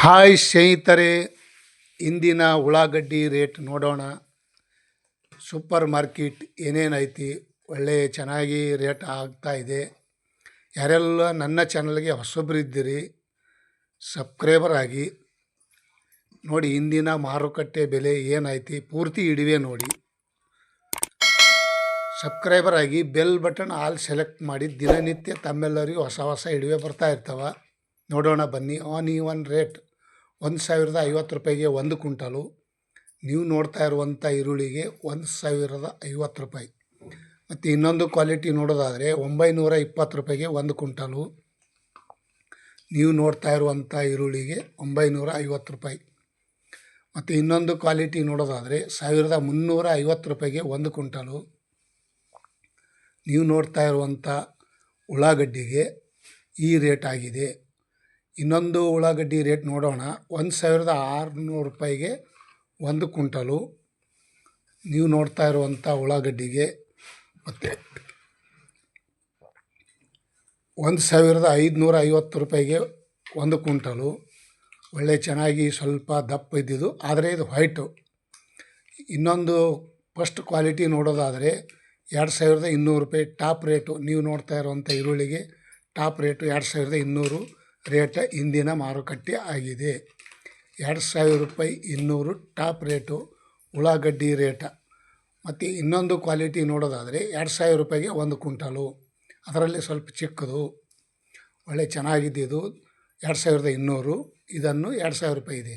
Hi ಸ್ನೇಹಿತರೆ, ಇಂದಿನ ಉಳ್ಳಾಗಡ್ಡಿ ರೇಟ್ ನೋಡೋಣ. ಸೂಪರ್ ಮಾರ್ಕೆಟ್ ಏನೇನೈತಿ ಒಳ್ಳೆಯ ಚೆನ್ನಾಗಿ ರೇಟ್ ಆಗ್ತಾ ಇದೆ. ಯಾರೆಲ್ಲ ನನ್ನ ಚಾನಲ್ಗೆ ಹೊಸಬ್ರಿದ್ದೀರಿ ಸಬ್ಸ್ಕ್ರೈಬರ್ ಆಗಿ. ನೋಡಿ, ಇಂದಿನ ಮಾರುಕಟ್ಟೆ ಬೆಲೆ ಏನೈತಿ ಪೂರ್ತಿ ಇಡಿವೆ ನೋಡಿ. ಸಬ್ಸ್ಕ್ರೈಬರ್ ಆಗಿ ಬೆಲ್ ಬಟನ್ ಆಲ್ ಸೆಲೆಕ್ಟ್ ಮಾಡಿ, ದಿನನಿತ್ಯ ತಮ್ಮೆಲ್ಲರಿಗೂ ಹೊಸ ಹೊಸ ಇಡಿವೆ ಬರ್ತಾ ಇರ್ತಾವ. ನೋಡೋಣ ಬನ್ನಿ, ಆನ್ ಈ ಒನ್ ರೇಟ್. ಒಂದು ಸಾವಿರದ ಐವತ್ತು ರೂಪಾಯಿಗೆ ಒಂದು ಕುಂಟಲು ನೀವು ನೋಡ್ತಾ ಇರುವಂಥ ಈರುಳ್ಳಿಗೆ ಒಂದು ಸಾವಿರದ ಐವತ್ತು ರೂಪಾಯಿ. ಮತ್ತು ಇನ್ನೊಂದು ಕ್ವಾಲಿಟಿ ನೋಡೋದಾದರೆ ಒಂಬೈನೂರ ಇಪ್ಪತ್ತು ರೂಪಾಯಿಗೆ ಒಂದು ಕುಂಟಲು ನೀವು ನೋಡ್ತಾ ಇರುವಂಥ ಈರುಳ್ಳಿಗೆ ಒಂಬೈನೂರ ಐವತ್ತು ರೂಪಾಯಿ. ಮತ್ತು ಇನ್ನೊಂದು ಕ್ವಾಲಿಟಿ ನೋಡೋದಾದರೆ ಸಾವಿರದ ಮುನ್ನೂರ ಐವತ್ತು ರೂಪಾಯಿಗೆ ಒಂದು ಕುಂಟಲು ನೀವು ನೋಡ್ತಾ ಇರುವಂಥ ಉಳ್ಳಾಗಡ್ಡಿಗೆ ಈ ರೇಟ್ ಆಗಿದೆ. ಇನ್ನೊಂದು ಉಳ್ಳಾಗಡ್ಡಿ ರೇಟ್ ನೋಡೋಣ. ಒಂದು ಸಾವಿರದ ಆರುನೂರು ರೂಪಾಯಿಗೆ ಒಂದು ಕುಂಟಲು ನೀವು ನೋಡ್ತಾ ಇರುವಂಥ ಉಳ್ಳಾಗಡ್ಡಿಗೆ ಮತ್ತು ಒಂದು ಸಾವಿರದ ಐದುನೂರ ಐವತ್ತು ರೂಪಾಯಿಗೆ ಒಂದು ಕುಂಟಲು ಒಳ್ಳೆ ಚೆನ್ನಾಗಿ ಸ್ವಲ್ಪ ದಪ್ಪ ಇದ್ದಿದ್ದು, ಆದರೆ ಇದು ವೈಟು ಇನ್ನೊಂದು ಫಸ್ಟ್ ಕ್ವಾಲಿಟಿ ನೋಡೋದಾದರೆ ಎರಡು ಸಾವಿರದ ಇನ್ನೂರು ರೂಪಾಯಿ ಟಾಪ್ ರೇಟು. ನೀವು ನೋಡ್ತಾ ಇರುವಂಥ ಈರುಳ್ಳಿಗೆ ಟಾಪ್ ರೇಟು ಎರಡು ಸಾವಿರದ ಇನ್ನೂರು. ರೇಟ್ ಇಂದಿನ ಮಾರುಕಟ್ಟೆ ಆಗಿದೆ. ಎರಡು ಸಾವಿರ ರೂಪಾಯಿ ಇನ್ನೂರು ಟಾಪ್ ರೇಟು, ಉಳ್ಳಾಗಡ್ಡಿ ರೇಟ. ಮತ್ತು ಇನ್ನೊಂದು ಕ್ವಾಲಿಟಿ ನೋಡೋದಾದರೆ ಎರಡು ಸಾವಿರ ರೂಪಾಯಿಗೆ ಒಂದು ಕುಂಟಲು ಅದರಲ್ಲಿ ಸ್ವಲ್ಪ ಚಿಕ್ಕದು. ಒಳ್ಳೆ ಚೆನ್ನಾಗಿದ್ದಿದ್ದು ಎರಡು ಸಾವಿರದ ಇನ್ನೂರು, ಇದನ್ನು ಎರಡು ಸಾವಿರ ರೂಪಾಯಿ ಇದೆ.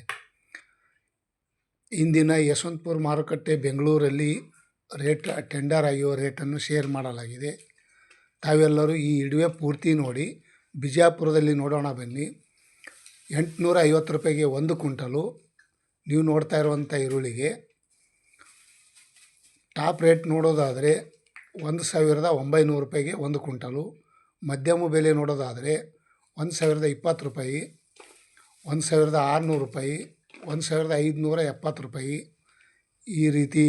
ಇಂದಿನ ಯಶವಂತಪುರ ಮಾರುಕಟ್ಟೆ ಬೆಂಗಳೂರಲ್ಲಿ ರೇಟ್, ಟೆಂಡರ್ ಆಗಿರೋ ರೇಟನ್ನು ಶೇರ್ ಮಾಡಲಾಗಿದೆ. ತಾವೆಲ್ಲರೂ ಈ ಇಡುವೆ ಪೂರ್ತಿ ನೋಡಿ. ಬಿಜಾಪುರದಲ್ಲಿ ನೋಡೋಣ ಬನ್ನಿ. ಎಂಟುನೂರ ಐವತ್ತು ರೂಪಾಯಿಗೆ ಒಂದು ಕುಂಟಲು ನೀವು ನೋಡ್ತಾ ಇರುವಂಥ ಈರುಳ್ಳಿಗೆ ಟಾಪ್ ರೇಟ್ ನೋಡೋದಾದರೆ ಒಂದು ಸಾವಿರದ ಒಂಬೈನೂರು ರೂಪಾಯಿಗೆ ಒಂದು ಕುಂಟಲು ಮಧ್ಯಮ ಬೆಲೆ ನೋಡೋದಾದರೆ ಒಂದು ಸಾವಿರದ ಇಪ್ಪತ್ತು ರೂಪಾಯಿ, ಒಂದು ಸಾವಿರದ ಆರುನೂರು ರೂಪಾಯಿ, ಒಂದು ಸಾವಿರದ ಐದುನೂರ ಎಪ್ಪತ್ತು ರೂಪಾಯಿ. ಈ ರೀತಿ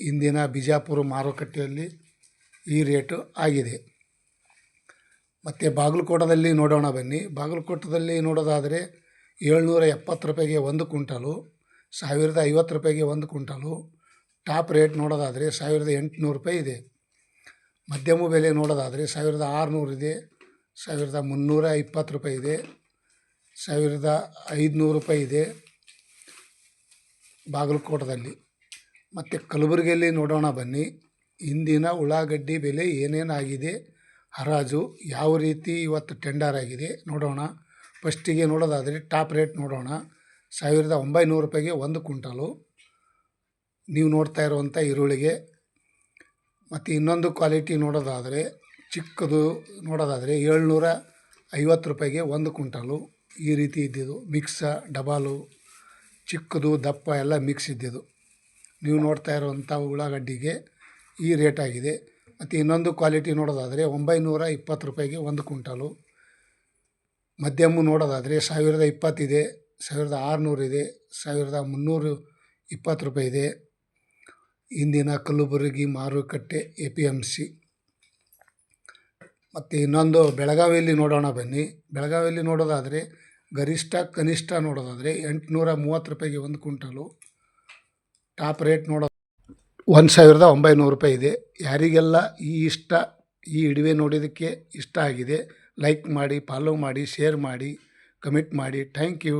ಇಂದಿನ ಬಿಜಾಪುರ ಮಾರುಕಟ್ಟೆಯಲ್ಲಿ ಈ ರೇಟು ಆಗಿದೆ. ಮತ್ತು ಬಾಗಲಕೋಟದಲ್ಲಿ ನೋಡೋಣ ಬನ್ನಿ. ಬಾಗಲಕೋಟದಲ್ಲಿ ನೋಡೋದಾದರೆ ಏಳ್ನೂರ ಎಪ್ಪತ್ತು ರೂಪಾಯಿಗೆ ಒಂದು ಕುಂಟಲು ಸಾವಿರದ ಐವತ್ತು ರೂಪಾಯಿಗೆ ಒಂದು ಕುಂಟಲು ಟಾಪ್ ರೇಟ್ ನೋಡೋದಾದರೆ ಸಾವಿರದ ಎಂಟುನೂರು ರೂಪಾಯಿ ಇದೆ. ಮಧ್ಯಮ ಬೆಲೆ ನೋಡೋದಾದರೆ ಸಾವಿರದ ಆರುನೂರು ಇದೆ, ಸಾವಿರದ ಮುನ್ನೂರ ಇಪ್ಪತ್ತು ರೂಪಾಯಿ ಇದೆ, ಸಾವಿರದ ಐದುನೂರು ರೂಪಾಯಿ ಇದೆ ಬಾಗಲಕೋಟದಲ್ಲಿ. ಮತ್ತು ಕಲಬುರಗಿಯಲ್ಲಿ ನೋಡೋಣ ಬನ್ನಿ. ಇಂದಿನ ಉಳ್ಳಾಗಡ್ಡಿ ಬೆಲೆ ಏನೇನಾಗಿದೆ? ಹರಾಜು ಯಾವ ರೀತಿ ಇವತ್ತು ಟೆಂಡರ್ ಆಗಿದೆ ನೋಡೋಣ. ಫಸ್ಟಿಗೆ ನೋಡೋದಾದರೆ ಟಾಪ್ ರೇಟ್ ನೋಡೋಣ. ಸಾವಿರದ ಒಂಬೈನೂರು ರೂಪಾಯಿಗೆ ಒಂದು ಕುಂಟಲು ನೀವು ನೋಡ್ತಾ ಇರುವಂಥ ಈರುಳ್ಳಿಗೆ. ಮತ್ತು ಇನ್ನೊಂದು ಕ್ವಾಲಿಟಿ ನೋಡೋದಾದರೆ ಚಿಕ್ಕದು ನೋಡೋದಾದರೆ ಏಳ್ನೂರ ಐವತ್ತು ರೂಪಾಯಿಗೆ ಒಂದು ಕುಂಟಲು ಈ ರೀತಿ ಇದ್ದಿದ್ದು. ಮಿಕ್ಸ ಡಬಾಲು ಚಿಕ್ಕದು, ದಪ್ಪ ಎಲ್ಲ ಮಿಕ್ಸ್ ಇದ್ದಿದ್ದು. ನೀವು ನೋಡ್ತಾ ಇರುವಂಥ ಉಳ್ಳಾಗಡ್ಡಿಗೆ ಈ ರೇಟ್ ಆಗಿದೆ. ಮತ್ತು ಇನ್ನೊಂದು ಕ್ವಾಲಿಟಿ ನೋಡೋದಾದರೆ ಒಂಬೈನೂರ ಇಪ್ಪತ್ತು ರೂಪಾಯಿಗೆ ಒಂದು ಕ್ವಿಂಟಾಲು. ಮಧ್ಯಮ ನೋಡೋದಾದರೆ ಸಾವಿರದ ಇಪ್ಪತ್ತಿದೆ, ಸಾವಿರದ ಆರುನೂರಿದೆ ಸಾವಿರದ ಮುನ್ನೂರು ಇಪ್ಪತ್ತು ರೂಪಾಯಿ ಇದೆ. ಇಂದಿನ ಕಲಬುರಗಿ ಮಾರುಕಟ್ಟೆ ಎ ಪಿ ಎಂ ಸಿ ಮತ್ತು ಇನ್ನೊಂದು ಬೆಳಗಾವಿಯಲ್ಲಿ ನೋಡೋಣ ಬನ್ನಿ. ಬೆಳಗಾವಿಯಲ್ಲಿ ನೋಡೋದಾದರೆ ಗರಿಷ್ಠ, ಕನಿಷ್ಠ ನೋಡೋದಾದರೆ ಎಂಟುನೂರ ಮೂವತ್ತು ರೂಪಾಯಿಗೆ ಒಂದು ಕ್ವಿಂಟಾಲು. ಟಾಪ್ ರೇಟ್ ನೋಡೋ ಒಂದು ಸಾವಿರದ ಒಂಬೈನೂರು ರೂಪಾಯಿ ಇದೆ. ಯಾರಿಗೆಲ್ಲ ಈ ಇಷ್ಟ, ಈ ಇಡುವೆ ನೋಡೋದಕ್ಕೆ ಇಷ್ಟ ಆಗಿದೆ ಲೈಕ್ ಮಾಡಿ ಫಾಲೋ ಮಾಡಿ ಶೇರ್ ಮಾಡಿ ಕಮೆಂಟ್ ಮಾಡಿ ಥ್ಯಾಂಕ್ ಯು